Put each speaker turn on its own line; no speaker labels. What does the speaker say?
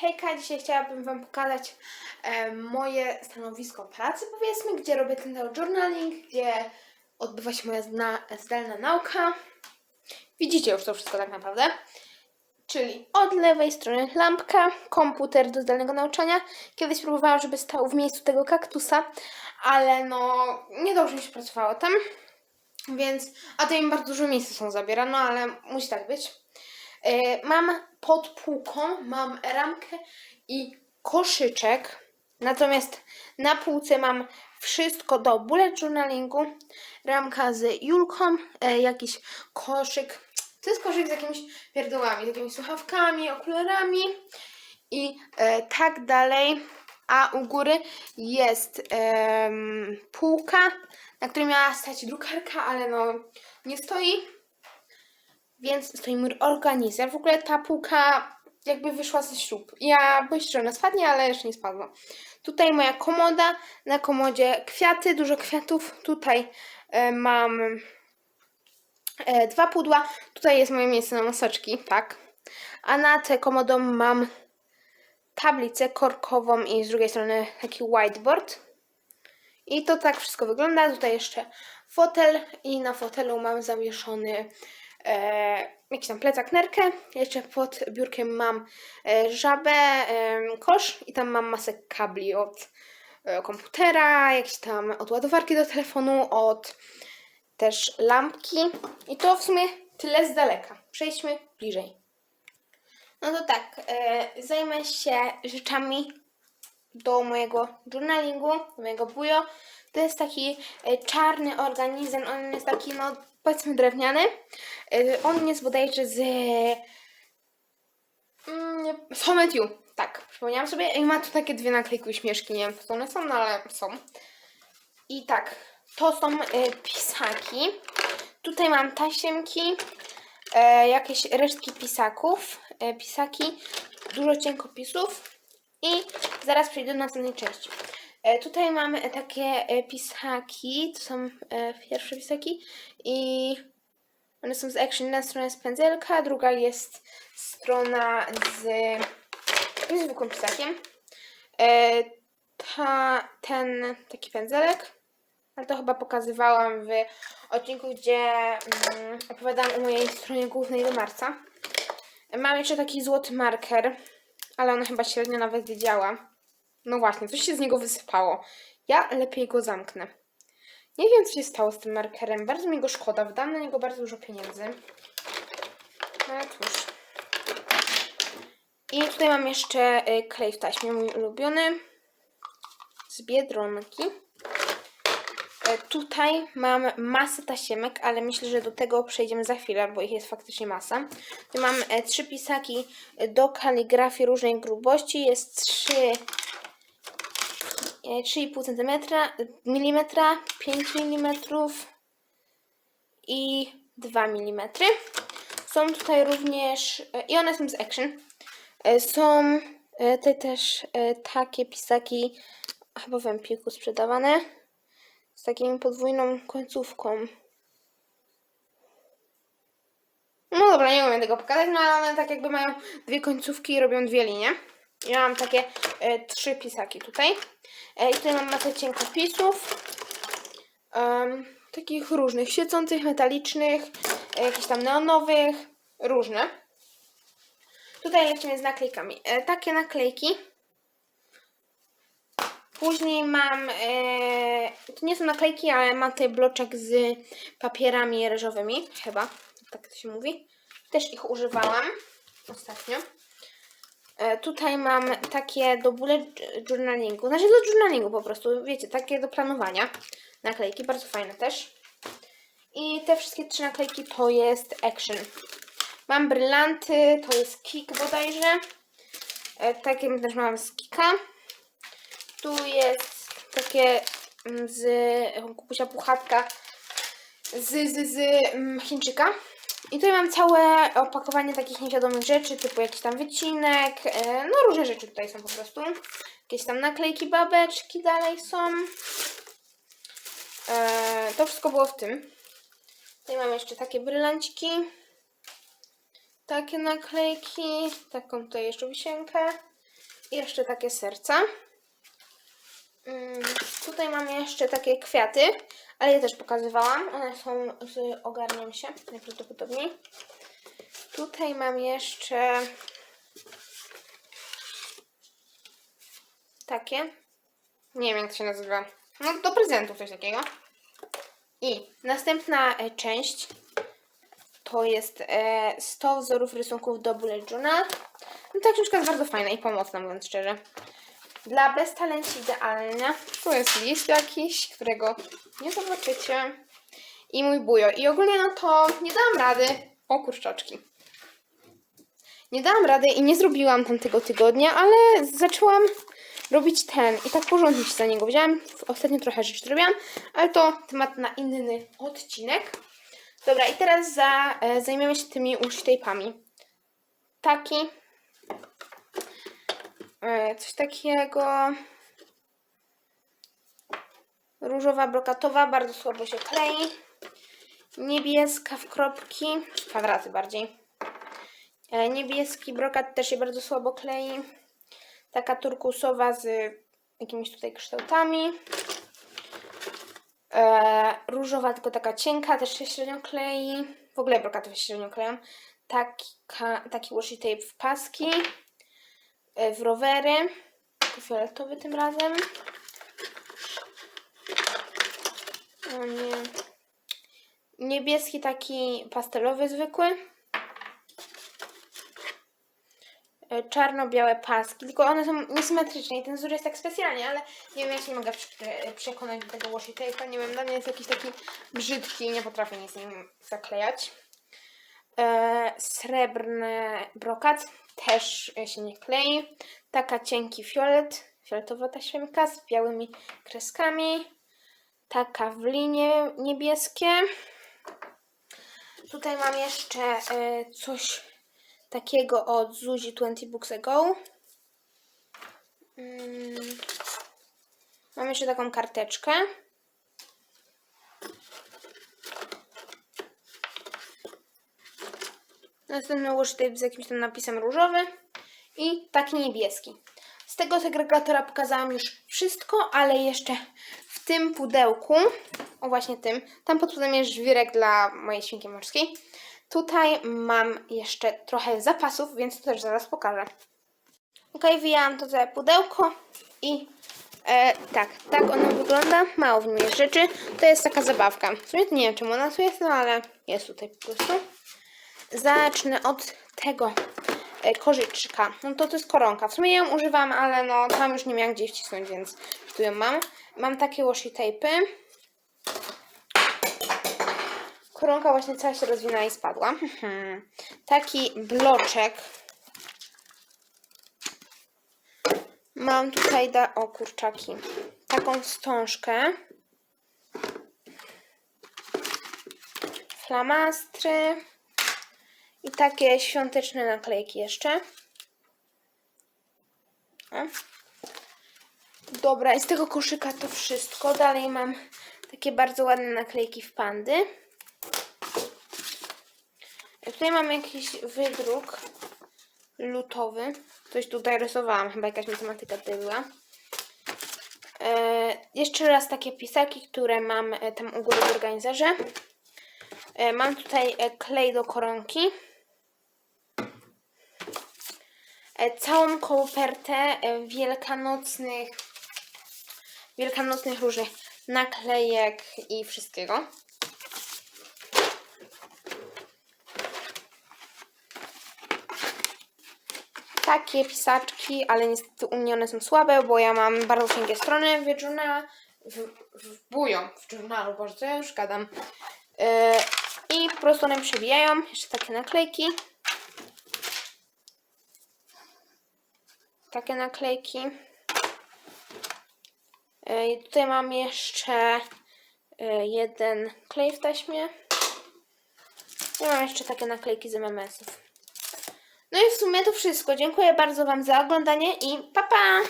Hejka, dzisiaj chciałabym Wam pokazać e, moje stanowisko pracy, powiedzmy, gdzie robię ten journaling, gdzie odbywa się moja zna, zdalna nauka. Widzicie już to wszystko tak naprawdę. Czyli od lewej strony lampka, komputer do zdalnego nauczania. Kiedyś próbowałam, żeby stał w miejscu tego kaktusa, ale no nie dobrze mi się pracowało tam. Więc, a to im bardzo dużo miejsca są zabiera, no ale musi tak być. E, Mam pod półką, mam ramkę i koszyczek. Natomiast na półce mam wszystko do bullet journalingu. Ramka z Julką, e, jakiś koszyk. To jest koszyk z jakimiś pierdołami, z jakimiś słuchawkami, okularami i e, tak dalej. A u góry jest em, półka, na której miała stać drukarka, ale no nie stoi więc stoi mój organizer. W ogóle ta półka jakby wyszła ze śrub. Ja boję się, że ona spadnie, ale jeszcze nie spadła. Tutaj moja komoda, na komodzie kwiaty, dużo kwiatów. Tutaj e, mam e, dwa pudła. Tutaj jest moje miejsce na maseczki, tak. A nad komodą mam tablicę korkową i z drugiej strony taki whiteboard. I to tak wszystko wygląda. Tutaj jeszcze fotel i na fotelu mam zawieszony e, jakiś tam plecak, nerkę. Jeszcze pod biurkiem mam e, żabę, e, kosz i tam mam masę kabli od e, komputera, jakieś tam od ładowarki do telefonu, od też lampki. I to w sumie tyle z daleka. Przejdźmy bliżej. No to tak, e, zajmę się rzeczami do mojego journalingu, do mojego bujo. To jest taki e, czarny organizm, on jest taki, no powiedzmy drewniany. E, on jest bodajże z mm, z Home and You. Tak, przypomniałam sobie. I ma tu takie dwie naklejki śmieszki, nie wiem co one są, no ale są. I tak, to są e, pisaki. Tutaj mam tasiemki, jakieś resztki pisaków, pisaki, dużo cienkopisów i zaraz przejdę do następnej części. E, tutaj mamy takie e, pisaki, to są e, pierwsze pisaki i one są z Action. Jedna strona jest pędzelka, druga jest strona z, z zwykłym pisakiem. Ta, ten taki pędzelek, ale to chyba pokazywałam w odcinku, gdzie mm, opowiadałam o mojej stronie głównej do marca. Mam jeszcze taki złoty marker, ale ona chyba średnio nawet wiedziała. No właśnie, coś się z niego wysypało. Ja lepiej go zamknę. Nie wiem, co się stało z tym markerem. Bardzo mi go szkoda. Wydałam na niego bardzo dużo pieniędzy. No ale cóż. I tutaj mam jeszcze y, klej w taśmie, mój ulubiony. Z Biedronki. E, Tutaj mam masę tasiemek, ale myślę, że do tego przejdziemy za chwilę, bo ich jest faktycznie masa. Tu mam e, trzy pisaki do kaligrafii różnej grubości. Jest trzy 3,5 cm, mm, 5 mm i 2 mm. Są tutaj również, e, i one są z Action, E, są e, tutaj też takie pisaki, chyba w Empiku sprzedawane, z taką podwójną końcówką. No dobra, nie umiem tego pokazać, no ale one tak jakby mają dwie końcówki i robią dwie linie. Ja mam takie e, trzy pisaki tutaj. E, I tutaj mam masę cienkopisów. em, takich różnych, świecących, metalicznych, e, jakichś tam neonowych, różne. Tutaj lecimy z naklejkami. E, takie naklejki. Później mam, e, to nie są naklejki, ale mam tutaj bloczek z papierami ryżowymi, chyba, tak to się mówi. Też ich używałam ostatnio. E, tutaj mam takie do bullet journalingu, znaczy do journalingu po prostu, wiecie, takie do planowania. Naklejki, bardzo fajne też. I te wszystkie trzy naklejki to jest Action. Mam brylanty, to jest Kik bodajże. E, takie też mam z Kika. Tu jest takie mm, z Kupusia Puchatka z, z, z mm, Chińczyka. I tutaj mam całe opakowanie takich niewiadomych rzeczy, typu jakiś tam wycinek, e, no różne rzeczy tutaj są po prostu. Jakieś tam naklejki, babeczki dalej są. E, to wszystko było w tym. Tutaj mam jeszcze takie brylanciki. Takie naklejki. Taką tutaj jeszcze wisienkę. jeszcze takie serca. Tutaj mam jeszcze takie kwiaty, ale je też pokazywałam. One są z ogarniam się najprawdopodobniej. Tutaj mam jeszcze takie. Nie wiem jak to się nazywa. No do prezentów coś takiego. I następna e, część to jest e, 100 wzorów rysunków do bullet journal. No ta książka jest bardzo fajna i pomocna, mówiąc szczerze. Dla beztalenci idealna. Tu jest list jakiś, którego nie zobaczycie. I mój bujo. I ogólnie no to nie dałam rady. O kurczaczki. Nie dałam rady i nie zrobiłam tamtego tygodnia, ale zaczęłam robić ten i tak porządnie się za niego wziąłam. Ostatnio trochę rzeczy robiłam, ale to temat na inny odcinek. Dobra, i teraz za, e, zajmiemy się tymi tape'ami. Taki. E, coś takiego. Różowa, brokatowa, bardzo słabo się klei. Niebieska w kropki, kwadraty bardziej. E, niebieski brokat też się bardzo słabo klei. Taka turkusowa z jakimiś tutaj kształtami. E, różowa, tylko taka cienka, też się średnio klei. W ogóle brokaty się średnio kleją. Taka, taki washi tape w paski. E, w rowery. Fioletowy tym razem. O nie. Niebieski taki pastelowy zwykły. E, Czarno-białe paski, tylko one są niesymetryczne i ten wzór jest tak specjalnie, ale nie wiem, ja się nie mogę prze- przekonać do tego washi tape'a, nie wiem, dla mnie jest jakiś taki brzydki nie potrafię nic z nim zaklejać. E, srebrny brokat też się nie klei. Taka cienki fiolet, fioletowa taśmka z białymi kreskami. Taka w linie niebieskie. Tutaj mam jeszcze e, coś takiego od Zuzi 20 Books Ago. Mm. Mam jeszcze taką karteczkę. Następny washi z jakimś tam napisem różowy i taki niebieski. Z tego segregatora pokazałam już wszystko, ale jeszcze w tym pudełku, o właśnie tym, tam pod spodem jest żwirek dla mojej świnki morskiej. Tutaj mam jeszcze trochę zapasów, więc to też zaraz pokażę. Ok, wyjęłam to całe pudełko i e, tak, tak ono wygląda. Mało w nim jest rzeczy. To jest taka zabawka. W sumie to nie wiem czemu ona tu jest, no ale jest tutaj po prostu. Zacznę od tego e, kożyczka. No to to jest koronka. W sumie ją używam, ale no tam już nie miałam gdzie wcisnąć, więc tu ją mam. Mam takie washi tape'y. Koronka właśnie cała się rozwinęła i spadła. Taki bloczek. Mam tutaj da... O, kurczaki. Taką wstążkę. Flamastry. I takie świąteczne naklejki jeszcze. Dobra, i z tego koszyka to wszystko. Dalej mam takie bardzo ładne naklejki w pandy. Tutaj mam jakiś wydruk lutowy. Coś tutaj rysowałam, chyba jakaś matematyka tutaj była. E, jeszcze raz takie pisaki, które mam e, tam u góry w organizerze. E, mam tutaj e, klej do koronki. E, całą kopertę e, wielkanocnych wielkanocnych różnych naklejek i wszystkiego. takie pisaczki, ale niestety u mnie one są słabe, bo ja mam bardzo cienkie strony w journal, w, w bują, w journalu, boże, ja już gadam. Yy, I po prostu one przebijają, jeszcze takie naklejki. Takie naklejki. Yy, i tutaj mam jeszcze yy, jeden klej w taśmie. I mam jeszcze takie naklejki z MMS-ów. No i w sumie to wszystko. Dziękuję bardzo Wam za oglądanie i pa pa!